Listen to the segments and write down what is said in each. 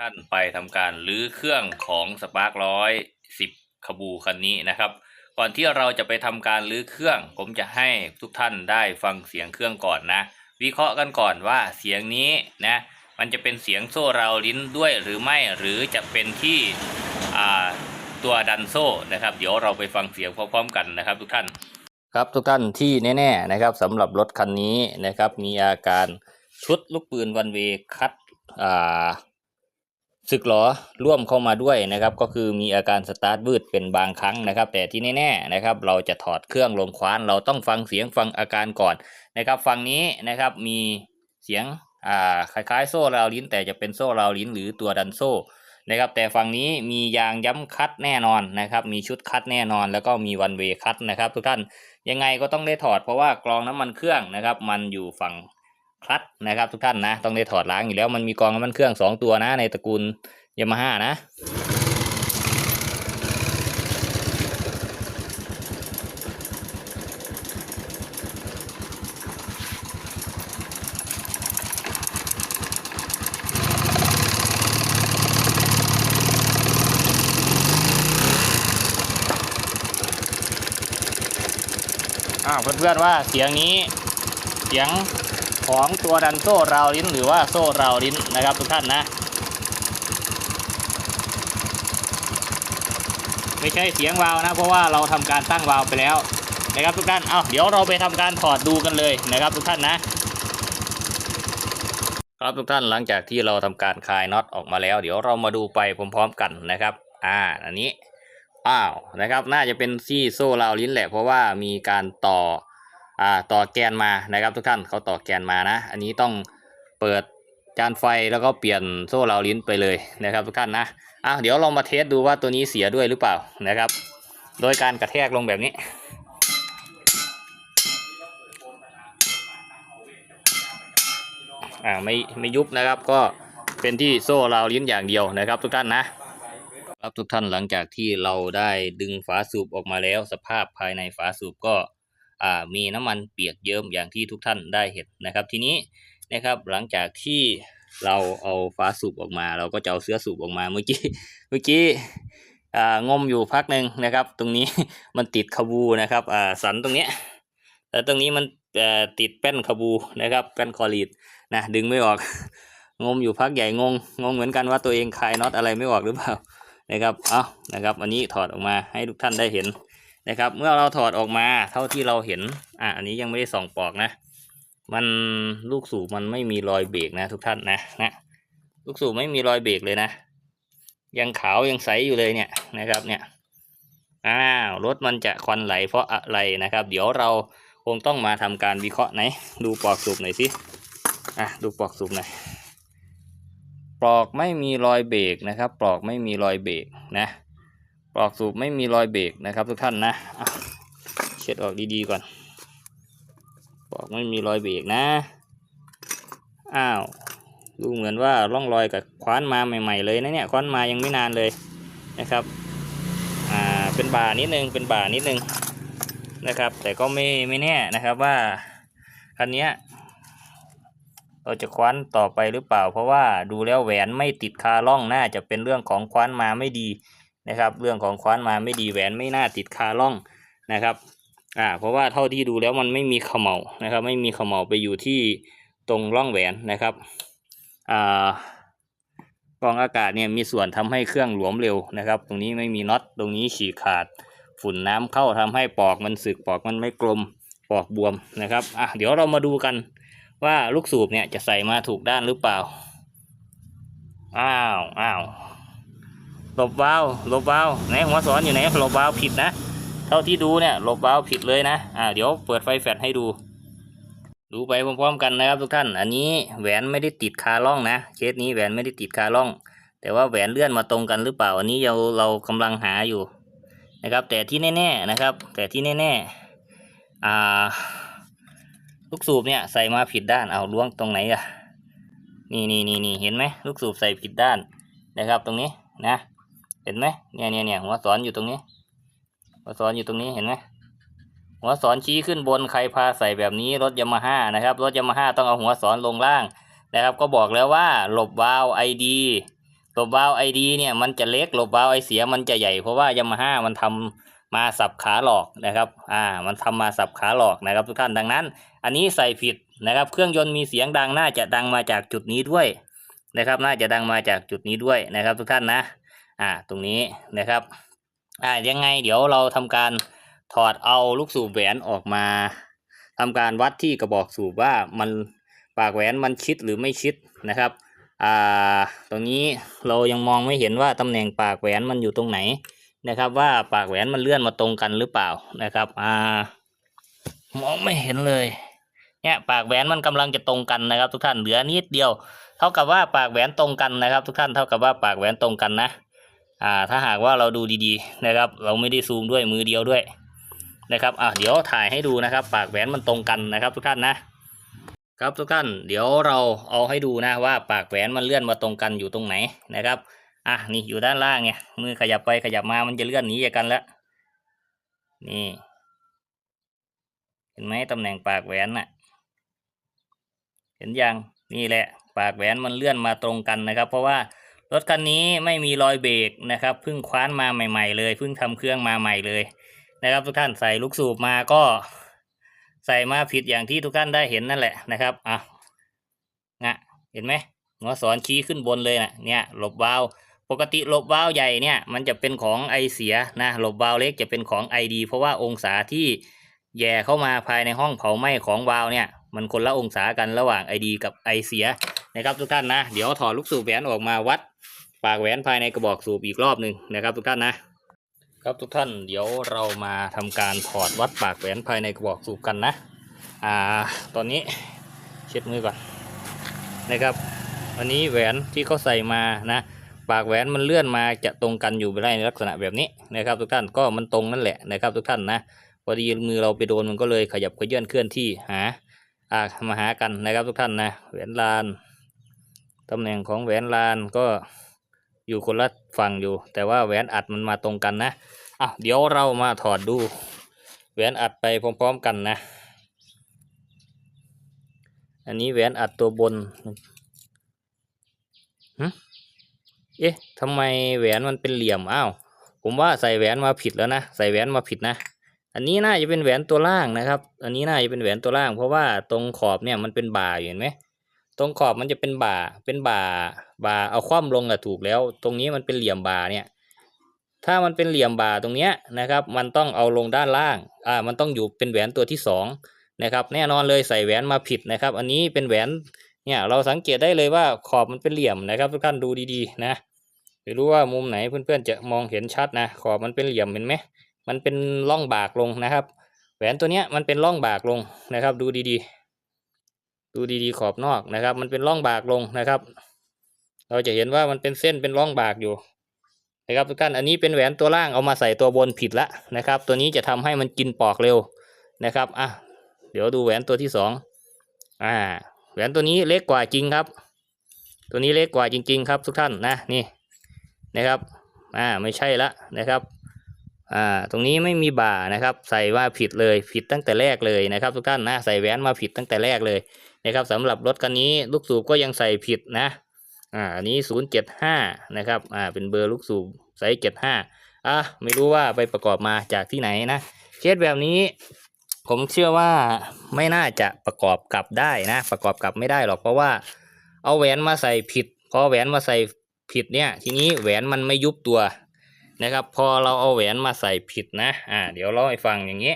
ท่านไปทำการรื้อเครื่องของสปาร์คร้อยสิบขบูคันนี้นะครับ ก่อนที่เราจะไปทำการรื้อเครื่อง ผมจะให้ทุกท่านได้ฟังเสียงเครื่องก่อนนะ วิเคราะห์กันก่อนว่าเสียงนี้นะมันจะเป็นเสียงโซ่ราวลิ้นด้วยหรือไม่หรือจะเป็นที่ตัวดันโซ่นะครับ เดี๋ยวเราไปฟังเสียงพร้อมๆกันนะครับ ทุกท่านครับทุกท่านที่แน่ๆนะครับสำหรับรถคันนี้นะครับ มีอาการชุดลูกปืนวันเวคัดอ่า สึกหรอร่วมเข้ามาด้วยนะครับ ก็คือมีอาการสตาร์ทวืดเป็นบางครั้งนะครับ แต่ที่แน่ๆนะครับ เราจะถอดเครื่องลงคว้าน เราต้องฟังเสียงฟังอาการก่อนนะครับฝั่งนี้นะครับมีเสียงอ่าคล้ายๆ โซ่ราวลิ้น แต่จะเป็นโซ่ราวลิ้น หรือตัวดันโซ่นะครับ แต่ฝั่งนี้มียางย้ำคัดแน่นอนนะครับ มีชุดคัดแน่นอน แล้วก็มีวันเวคัดนะครับ ทุกท่านยังไงก็ต้องได้ถอดเพราะว่ากรองน้ำมันเครื่องนะครับ มันอยู่ฝั่ง คลัตนะครับทุกท่านนะต้องได้ถอดล้างอยู่แล้วมันมีกองน้ำมันเครื่องสองตัวนะในตระกูลยามาฮ่านะอ้าวเพื่อนๆว่าเสียงนี้เสียง ของตัวดันโซ่ราวลิ้นหรือว่าโซ่ราวลิ้นนะครับทุกท่านนะไม่ใช่เสียงวาวนะ เพราะว่าเราทำการตั้งวาวไปแล้วนะครับทุกท่านเอาเดี๋ยวเราไปทำการถอดดูกันเลยนะครับทุกท่านนะครับทุกท่านหลังจากที่เราทำการคลายน็อตออกมาแล้ว เดี๋ยวเรามาดูไปพร้อมๆกันนะครับ อ่าอันนี้อ้าวนะครับ น่าจะเป็นซี่โซ่ราวลิ้นแหละเพราะว่ามีการต่อ ต่อแกนมานะครับทุกท่านเขาต่อแกนมานะ อันนี้ต้องเปิดจานไฟแล้วก็เปลี่ยนโซ่เราลิ้นไปเลยนะครับทุกท่านนะอะเดี๋ยวเรามาเทสดูว่าตัวนี้เสียด้วยหรือเปล่านะครับ โดยการกระแทกลงแบบนี้อ่าไม่ไม่ยุบนะครับก็เป็นที่โซ่เราลิ้นอย่างเดียวนะครับ ทุกท่านนะครับทุกท่านหลังจากที่เราได้ดึงฝาสูบออกมาแล้ว สภาพภายในฝาสูบก็ มีน้ำมันเปียกเยิ้มอย่างที่ทุกท่านได้เห็นนะครับ ทีนี้นะครับหลังจากที่เราเอาฝาสูบออกมา เราก็จะเอาเสื้อสูบออกมาเมื่อกี้เมื่อกี้อ่างมอยู่พักหนึ่งนะครับ ตรงนี้มันติดขบูนะครับอ่าสันตรงเนี้ยแล้วตรงนี้มันติดแป้นขบูนะครับแป้นคอลีดนะดึงไม่ออกงมอยู่พักใหญ่งงงงเหมือนกันว่าตัวเองคลายน็อตอะไรไม่ออกหรือเปล่านะครับเอานะครับอันนี้ถอดออกมาให้ทุกท่านได้เห็น นะครับ เมื่อเราถอดออกมาเท่าที่เราเห็น อะอันนี้ยังไม่ได้ส่องปลอกนะ มันลูกสูบมันไม่มีรอยเบรกนะ ทุกท่านนะนะลูกสูบไม่มีรอยเบรกเลยนะ ยังขาวยังใสอยู่เลยเนี่ยนะครับเนี่ยอ้าวรถมันจะควันไหลเพราะอะไรนะครับ เดี๋ยวเราคงต้องมาทำการวิเคราะห์ไหน ดูปลอกสูบหน่อยสิอะดูปลอกสูบหน่อยปลอกไม่มีรอยเบรกนะครับ ปลอกไม่มีรอยเบรกนะ ปลอกสูบไม่มีรอยเบรกนะครับ ทุกท่านนะเช็ดออกดีๆก่อนปลอกไม่มีรอยเบรกนะอ้าวดูเหมือนว่าร่องรอยกับคว้านมาใหม่ ๆ เลยนะเนี่ยคว้านมายังไม่นานเลยนะครับอ่าเป็นบ่านิดนึงเป็นบ่านิดนึงนะครับ แต่ก็ไม่ไม่แน่นะครับว่าคันนี้เราจะคว้านต่อไปหรือเปล่า เพราะว่าดูแล้วแหวนไม่ติดคาล่องน่าจะเป็นเรื่องของคว้านมาไม่ดี นะครับ เรื่องของคว้านมาไม่ดีแหวนไม่น่าติดคาล่องนะครับอ่าเพราะว่าเท่าที่ดูแล้วมันไม่มีเขมเหลานะครับ ไม่มีเขมเหลาไปอยู่ที่ตรงร่องแหวนนะครับอ่ากองอากาศเนี่ยมีส่วนทำให้เครื่องหลวมเร็วนะครับ ตรงนี้ไม่มีน็อตตรงนี้ฉีกขาด ฝุ่นน้ำเข้าทำให้ปอกมันสึกปอกมันไม่กลมปอกบวมนะครับอะเดี๋ยวเรามาดูกันว่าลูกสูบเนี่ยจะใส่มาถูกด้านหรือเปล่า อ้าวอ้าว หลบวาล์วหลบวาล์วไหนหัวสอนอยู่ไหนหลบวาล์วผิดนะ เท่าที่ดูเนี่ยหลบวาล์วผิดเลยนะอ่าเดี๋ยวเปิดไฟแฟลชให้ดู ดูไปพร้อมๆกันนะครับทุกท่าน อันนี้แหวนไม่ได้ติดคาล่องนะเคสนี้แหวนไม่ได้ติดคาล่อง แต่ว่าแหวนเลื่อนมาตรงกันหรือเปล่า อันนี้เราเรากำลังหาอยู่นะครับ แต่ที่แน่ ๆนะครับ แต่ที่แน่ๆอ่าลูกสูบเนี่ยใส่มาผิดด้านเอาล้วงตรงไหนอะนี่นี่นี่นี่เห็นไหมลูกสูบใส่ผิดด้านนะครับตรงนี้นะ เห็นไหมเนี่ยเนี่ยเนี่ยหัวสอนอยู่ตรงนี้ หัวสอนอยู่ตรงนี้เห็นไหมหัวสอนชี้ขึ้นบนใครพาใส่แบบนี้รถยามาฮ่านะครับรถยามาฮ่าต้องเอาหัวสอนลงล่างนะครับ ก็บอกแล้วว่าหลบวาล์วไอดีหลบวาล์วไอดีเนี่ยมันจะเล็กหลบวาล์วไอเสียมันจะใหญ่เพราะว่ายามาฮ่ามันทำมาสับขาหลอกนะครับ อ่า มันทำมาสับขาหลอกนะครับทุกท่านดังนั้น อันนี้ใส่ผิดนะครับ เครื่องยนต์มีเสียงดังน่าจะดังมาจากจุดนี้ด้วยนะครับ น่าจะดังมาจากจุดนี้ด้วยนะครับ ทุกท่านนะ อ่าตรงนี้นะครับอ่ายังไงเดี๋ยวเราทำการถอดเอาลูกสูบแหวนออกมาทำการวัดที่กระบอกสูบว่ามันปากแหวนมันชิดหรือไม่ชิดนะครับอ่าตรงนี้เรายังมองไม่เห็นว่าตำแหน่งปากแหวนมันอยู่ตรงไหนนะครับว่าปากแหวนมันเลื่อนมาตรงกันหรือเปล่านะครับอ่ามองไม่เห็นเลยเนี่ยปากแหวนมันกำลังจะตรงกันนะครับ ทุกท่านเหลือนิดเดียว เท่ากับว่าปากแหวนตรงกันนะครับ ทุกท่านเท่ากับว่าปากแหวนตรงกันนะ อ่าถ้าหากว่าเราดูดีๆนะครับ เราไม่ได้ซูมด้วยมือเดียวด้วยนะครับอ่าเดี๋ยวถ่ายให้ดูนะครับ ปากแหวนมันตรงกันนะครับทุกท่านนะครับทุกท่านเดี๋ยวเราเอาให้ดูนะว่าปากแหวนมันเลื่อนมาตรงกันอยู่ตรงไหนนะครับอะนี่อยู่ด้านล่างไงมือขยับไปขยับมามันจะเลื่อนหนีจากกันแล้วนี่ เห็นไหมตำแหน่งปากแหวนน่ะ เห็นยังนี่แหละ ปากแหวนมันเลื่อนมาตรงกันนะครับ เพราะว่า รถคันนี้ไม่มีรอยเบรกนะครับเพิ่งคว้านมาใหม่ ๆ เลยเพิ่งทำเครื่องมาใหม่เลยนะครับทุกท่านใส่ลูกสูบมาก็ใส่มาผิดอย่างที่ทุกท่านได้เห็นนั่นแหละนะครับอะนะเห็นไหมหัวสอนชี้ขึ้นบนเลยนะเนี่ยหลบวาลปกติหลบวาลใหญ่เนี่ยมันจะเป็นของไอเสียนะหลบวาลเล็กจะเป็นของไอดีเพราะว่าองศาที่แย่เข้ามาภายในห้องเผาไหม้ของวาลเนี่ยมันคนละองศากันระหว่างไอดีกับไอเสียนะครับทุกท่านนะ เดี๋ยวถอดลูกสูบแหวนออกมาวัด ปากแหวนภายในกระบอกสูบอีกรอบหนึ่งนะครับ ทุกท่านนะครับทุกท่านเดี๋ยวเรามาทำการถอดวัดปากแหวนภายในกระบอกสูบกันนะอ่าตอนนี้เช็ดมือก่อนนะครับอันนี้แหวนที่เขาใส่มานะปากแหวนมันเลื่อนมาจะตรงกันอยู่ไปไล่ในลักษณะแบบนี้นะครับ ทุกท่านก็มันตรงนั่นแหละนะครับ ทุกท่านนะพอดีมือเราไปโดนมันก็เลยขยับขยื่นเคลื่อนที่หาอ่ามาหากันนะครับทุกท่านนะแหวนลานตำแหน่งของแหวนลานก็ อยู่คนละฝั่งอยู่ แต่ว่าแหวนอัดมันมาตรงกันนะอะเดี๋ยวเรามาถอดดู แหวนอัดไปพร้อม ๆกันนะ อันนี้แหวนอัดตัวบนเอ๊ะทำไมแหวนมันเป็นเหลี่ยมอ้าวผมว่าใส่แหวนมาผิดแล้วนะใส่แหวนมาผิดนะ อันนี้น่าจะเป็นแหวนตัวล่างนะครับ อันนี้น่าจะเป็นแหวนตัวล่าง เพราะว่าตรงขอบเนี่ยมันเป็นบ่าอยู่เห็นไหม ตรงขอบมันจะเป็นบ่า เป็นบ่า บ่าเอาคว่ำลงอะถูกแล้ว ตรงนี้มันเป็นเหลี่ยมบ่าเนี่ย ถ้ามันเป็นเหลี่ยมบ่าตรงเนี้ยนะครับ มันต้องเอาลงด้านล่าง อ่า มันต้องอยู่เป็นแหวนตัวที่สองนะครับ แน่นอนเลยใส่แหวนมาผิดนะครับ อันนี้เป็นแหวน เนี่ยเราสังเกตได้เลยว่าขอบมันเป็นเหลี่ยมนะครับ ทุกท่านดูดีๆ นะไม่รู้ว่ามุมไหนเพื่อนๆจะมองเห็นชัดนะ ขอบมันเป็นเหลี่ยมเห็นไหม มันเป็นร่องบากลงนะครับ แหวนตัวเนี้ยมันเป็นร่องบากลงนะครับ ดูดีๆ ดูดีๆขอบนอกนะครับ มันเป็นร่องบากลงนะครับ เราจะเห็นว่ามันเป็นเส้นเป็นร่องบากอยู่นะครับทุกท่านอันนี้เป็นแหวนตัวล่างเอามาใส่ตัวบนผิดละนะครับ ตัวนี้จะทำให้มันกินปอกเร็วนะครับอะเดี๋ยวดูแหวนตัวที่สองอ่า แหวนตัวนี้เล็กกว่าจริงครับ ตัวนี้เล็กกว่าจริง ๆ ครับ ทุกท่านนะนี่นะครับ อ่าไม่ใช่ละนะครับ อ่าตรงนี้ไม่มีบ่านะครับ ใส่ว่าผิดเลยผิดตั้งแต่แรกเลยนะครับ ทุกท่านนะใส่แหวนมาผิดตั้งแต่แรกเลยนะครับสำหรับรถคันนี้ลูกสูบก็ยังใส่ผิดนะอ่าอันนี้ศูนย์เจ็ดห้านะครับอ่าเป็นเบอร์ลูกสูบไซส์เจ็ดห้าอะไม่รู้ว่าไปประกอบมาจากที่ไหนนะเคสแบบนี้ ผมเชื่อว่าไม่น่าจะประกอบกลับได้นะ ประกอบกลับไม่ได้หรอกเพราะว่าเอาแหวนมาใส่ผิดพอแหวนมาใส่ผิดเนี่ย ทีนี้แหวนมันไม่ยุบตัว นะครับ พอเราเอาแหวนมาใส่ผิดนะอ่าเดี๋ยวเล่าให้ฟังอย่างนี้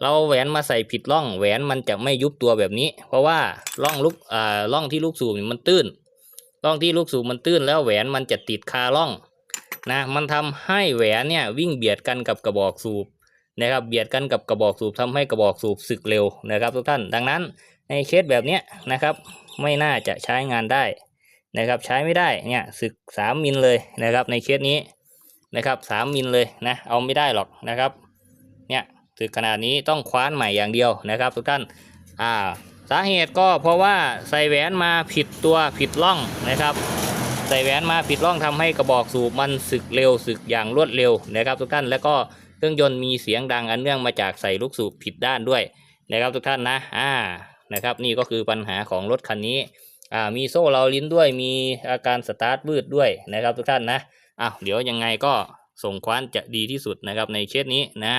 เราเอาแหวนมาใส่ผิดร่อง แหวนมันจะไม่ยุบตัวแบบนี้ เพราะว่าร่องลูกอ่าร่องที่ลูกสูบมันตื้นร่องที่ลูกสูบมันตื้นแล้วแหวนมันจะติดคาร่องนะมันทำให้แหวนเนี่ยวิ่งเบียดกันกับกระบอกสูบนะครับเบียดกันกับกระบอกสูบทำให้กระบอกสูบสึกเร็วนะครับทุกท่านดังนั้นในเคสแบบเนี้ยนะครับ ไม่น่าจะใช้งานได้นะครับใช้ไม่ได้เนี่ยสึกสามมิลเลยนะครับในเคสนี้ นะครับสามมิลเลยนะเอาไม่ได้หรอกนะครับเนี่ยสึกขนาดนี้ต้องคว้านใหม่อย่างเดียวนะครับ ทุกท่านอ่าสาเหตุก็เพราะว่าใส่แหวนมาผิดตัวผิดร่องนะครับ ใส่แหวนมาผิดร่องทำให้กระบอกสูบมันสึกเร็วสึกอย่างรวดเร็วนะครับ ทุกท่านแล้วก็เครื่องยนต์มีเสียงดังอันเนื่องมาจากใส่ลูกสูบผิดด้านด้วยนะครับทุกท่านนะอ่านะครับ นี่ก็คือปัญหาของรถคันนี้อ่ามีโซ่เราลิ้นด้วยมีอาการสตาร์ทวืดด้วยนะครับ ทุกท่านนะ อ้าวเดี๋ยวยังไงก็ส่งคว้านจะดีที่สุดนะครับในเคสนี้นะ